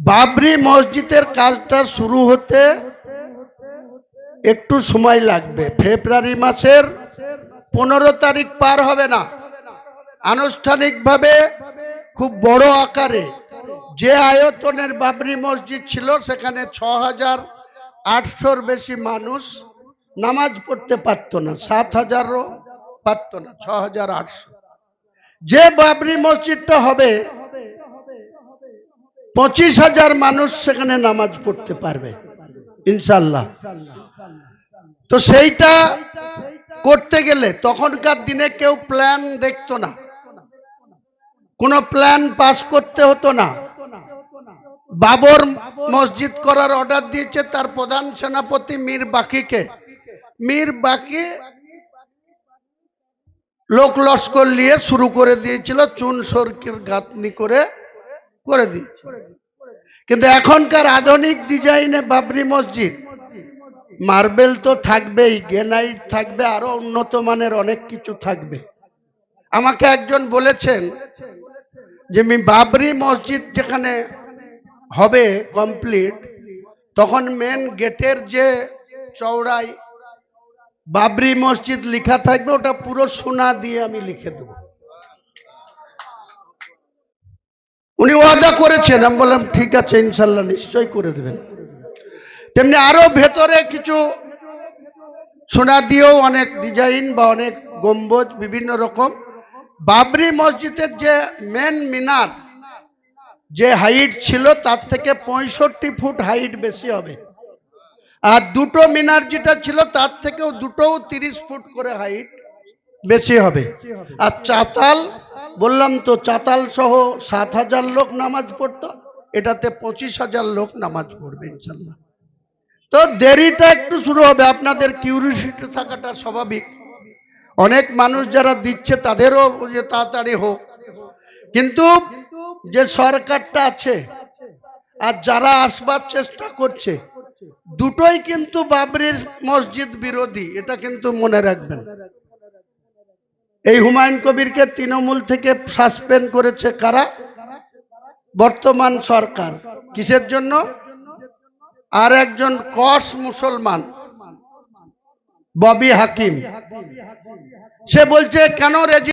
বাবরি মসজিদের কাজটা শুরু হতে একটু সময় লাগবে। ফেব্রুয়ারি মাসের পনেরো তারিখ পার হবে না। আনুষ্ঠানিকভাবে খুব বড় আকারে যে আয়তনের বাবরি মসজিদ ছিল, সেখানে ছ হাজার আটশোর বেশি মানুষ নামাজ পড়তে পারতো না সাত হাজারও পারতো না ছ হাজার আটশো। যে বাবরি মসজিদটা হবে পঁচিশ হাজার মানুষ সেখানে নামাজ পড়তে পারবে ইনশাল্লাহ তো সেইটা করতে গেলে তখনকার দিনে কেউ প্ল্যান দেখতো না। কোনো প্ল্যান পাস করতে হতো না। বাবর মসজিদ করার অর্ডার দিয়েছে তার প্রধান সেনাপতি মীর বাকিকে। মীর বাকি লোক লস্কর নিয়ে শুরু করে দিয়েছিল, চুন, সরকির, গাঁথনি করে করে দিয়েছে। কিন্তু এখনকার আধুনিক ডিজাইনে বাবরি মসজিদ, মার্বেল তো থাকবেই, গ্রেনাইট থাকবে, আরও উন্নত মানের অনেক কিছু থাকবে। আমাকে একজন বলেছেন যে বাবরি মসজিদ যেখানে হবে কমপ্লিট, তখন মেন গেটের যে চওড়াই বাবরি মসজিদ লেখা থাকবে, ওটা পুরো সোনা দিয়ে আমি লিখে দেবো। উনি ওয়াদা করেছেন, আমি বললাম, ঠিক আছে ইনশাল্লাহ নিশ্চয় করে দেবেন। তেমনি আরও ভেতরে কিছু সোনা দিয়েও অনেক ডিজাইন বা অনেক গম্বুজ বিভিন্ন রকম। বাবরি মসজিদের যে মেন মিনার, যে হাইট ছিল, তার থেকে পঁয়ষট্টি ফুট হাইট বেশি হবে। আর দুটো মিনার যেটা ছিল, তার থেকেও দুটোও তিরিশ ফুট করে হাইট বেশি হবে। আর চাতাল বললাম তো চাতাল সহ সাত হাজার লোক নামাজ পড়তো, এটাতে পঁচিশ হাজার লোক নামাজ পড়বে ইনশাল্লাহ। তো দেরিটা একটু শুরু হবে, আপনাদের কিউরিসিটি থাকাটা স্বাভাবিক। অনেক মানুষ যারা দিচ্ছে তাদেরও যে তাড়াতাড়ি হোক। কিন্তু যে সরকারটা আছে, আর যারা আসবার চেষ্টা করছে, দুটোই কিন্তু বাবরির মসজিদ বিরোধী, এটা কিন্তু মনে রাখবেন। এই হুমায়ুন কবিরকে তৃণমূল থেকে সাসপেন্ড করেছে কারা? বর্তমান সরকার। কিসের জন্য? আর একজন কস মুসলমান, ববি হাকিম। সে বলছে, কেন রেজি